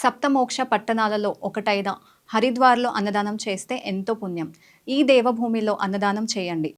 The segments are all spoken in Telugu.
సప్తమోక్ష పట్టణాలలో ఒకటైన హరిద్వార్లో అన్నదానం చేస్తే ఎంతో పుణ్యం. ఈ దేవభూమిలో అన్నదానం చేయండి.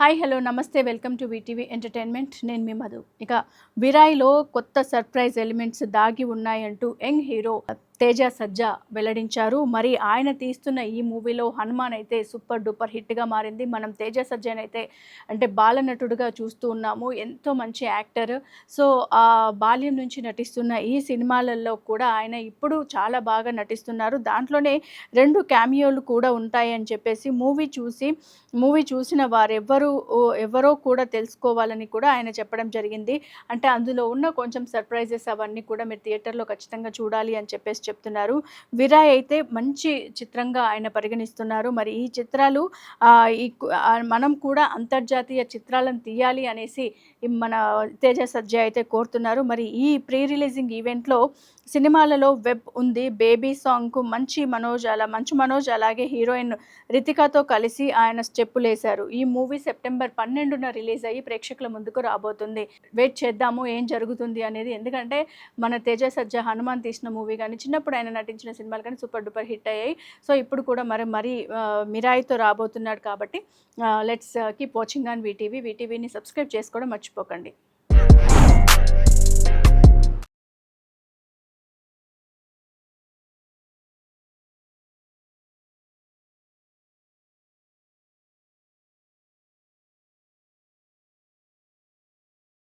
హాయ్ హలో నమస్తే వెల్కమ్ టు వీటీవీ ఎంటర్టైన్మెంట్. నేను మీ మధు. ఇక విరాయిలో కొత్త సర్ప్రైజ్ ఎలిమెంట్స్ దాగి ఉన్నాయంటూ యంగ్ హీరో తేజ సజ్జా వెల్లడించారు. మరి ఆయన తీస్తున్న ఈ మూవీలో హనుమాన్ అయితే సూపర్ డూపర్ హిట్గా మారింది. మనం తేజ సజ్జనైతే అంటే బాలనటుడుగా చూస్తూ ఉన్నాము. ఎంతో మంచి యాక్టర్. సో ఆ బాల్యం నుంచి నటిస్తున్న ఈ సినిమాలలో కూడా ఆయన ఇప్పుడు చాలా బాగా నటిస్తున్నారు. దాంట్లోనే రెండు క్యామియోలు కూడా ఉంటాయని చెప్పేసి మూవీ చూసి మూవీ చూసిన వారెవ్వరూ ఓ, ఎవరో కూడా తెలుసుకోవాలని కూడా ఆయన చెప్పడం జరిగింది. అంటే అందులో ఉన్న కొంచెం సర్ప్రైజెస్ అవన్నీ కూడా మీరు థియేటర్లో ఖచ్చితంగా చూడాలి అని చెప్పేసి చెప్తున్నారు. విరాయ్ అయితే మంచి చిత్రంగా ఆయన పరిగణిస్తున్నారు. మరి ఈ చిత్రాలు ఈ మనం కూడా అంతర్జాతీయ చిత్రాలను తీయాలి అనేసి మన తేజ సజ్జ అయితే కోరుతున్నారు. మరి ఈ ప్రీ రిలీజింగ్ ఈవెంట్లో సినిమాలలో వెబ్ ఉంది. బేబీ సాంగ్కు మంచి మనోజ్ అలా మంచు మనోజ్ అలాగే హీరోయిన్ రితికాతో కలిసి ఆయన స్టెప్పులు వేశారు. ఈ మూవీ సెప్టెంబర్ పన్నెండున రిలీజ్ అయ్యి ప్రేక్షకుల ముందుకు రాబోతుంది. వెయిట్ చేద్దాము ఏం జరుగుతుంది అనేది. ఎందుకంటే మన తేజ సజ్జ హనుమాన్ తీసిన మూవీ కానీ చిన్న చిన్నప్పుడు ఆయన నటించిన సినిమాలు కానీ సూపర్ డూపర్ హిట్ అయ్యాయి. సో ఇప్పుడు కూడా మరి మరి మిరాయితో రాబోతున్నాడు కాబట్టి let's keep watching on VTV వీటీవీని subscribe చేసుకోవడం మర్చిపోకండి.